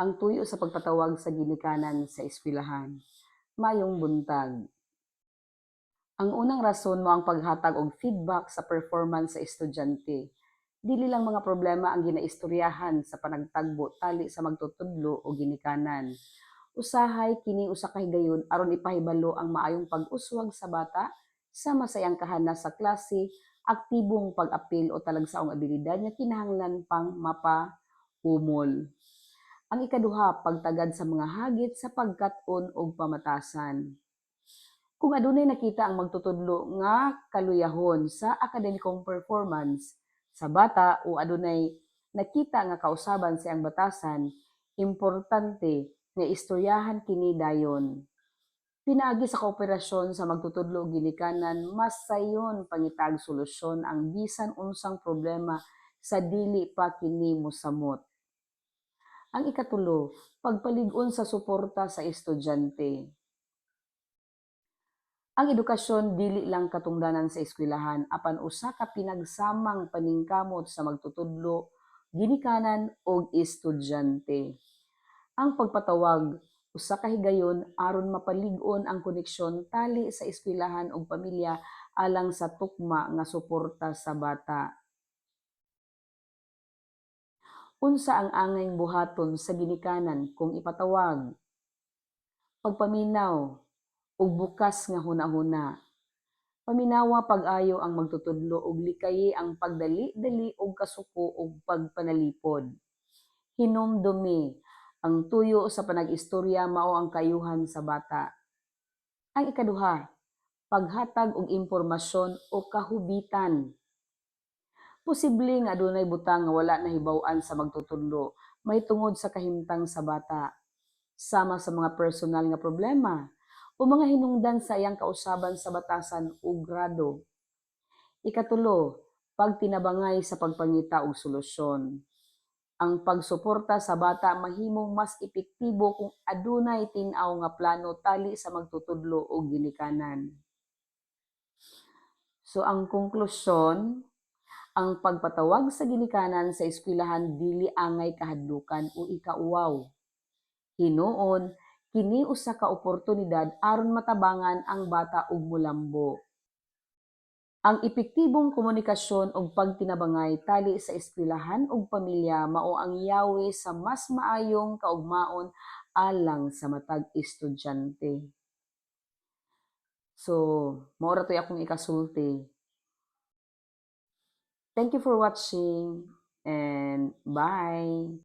ang tuyo sa pagpatawag sa ginikanan sa eskwelahan. Mayong buntag. Ang unang rason mo ang paghatag og feedback sa performance sa estudyante. Dili lang mga problema ang ginaistoryahan sa panagtagbo tali sa magtutudlo o ginikanan. Usahay kini usa ka higayon aron ipahibalo ang maayong pag-uswag sa bata sa masayang kahana sa klase, aktibong pag-apil o talagsaong abilidad nga kinahanglan pang mapa-umol. Ang ikaduha, pagtagad sa mga hagit sa pagkat-on og pamatasan. Kung adunay nakita ang magtutudlo nga kaluyahon sa akademikong performance sa bata o adunay nakita nga kausaban sa ang batasan, importante nga istoryahan kini dayon. Pinaagi sa kooperasyon sa magtutudlo ginikanan, mas sayon pangitag solusyon ang bisan unsang problema sa dili pa kini mosamot. Ang ikatulo, pagpalig-on sa suporta sa estudyante. Ang edukasyon dili lang katungdanan sa eskwelahan apan usa ka pinagsamang paningkamot sa magtutudlo, ginikanan ug estudyante. Ang pagpatawag usa ka higayon aron mapalig-on ang koneksyon tali sa eskwelahan ug pamilya alang sa tukma nga suporta sa bata. Unsa ang angayng buhaton sa ginikanan kung ipatawag? Pagpaminaw ug bukas nga hunahuna. Paminawa pag-ayo ang magtutudlo ug likayi ang pagdali-dali ug kasuko ug pagpanalipod. Hinumdumi ang tuyo sa panag-istorya mao ang kayuhan sa bata. Ang ikaduha, paghatag og impormasyon o kahubitan. Posible nga adunay butang nga wala nahibaw-an sa magtutudlo, may tungod sa kahimtang sa bata, sama sa mga personal nga problema o mga hinungdan sa iyang kausaban sa batasan ug grado. Ikatulo, pagtinabangay sa pagpangita og solusyon. Ang pagsuporta sa bata mahimong mas epektibo kung adunay tin-aw nga plano tali sa magtutudlo og ginikanan. So ang konklusyon, ang pagpatawag sa ginikanan sa eskwelahan dili angay kahadlukan o ikauwaw. Hinuon, kini usa ka oportunidad aron matabangan ang bata ug molambo. Ang epektibong komunikasyon ug pagtinabangay tali sa eskwelahan ug pamilya mao ang yawi sa mas maayong kaugmaon alang sa matag estudyante. So, mao ra toy akong ikasulti. Thank you for watching and bye.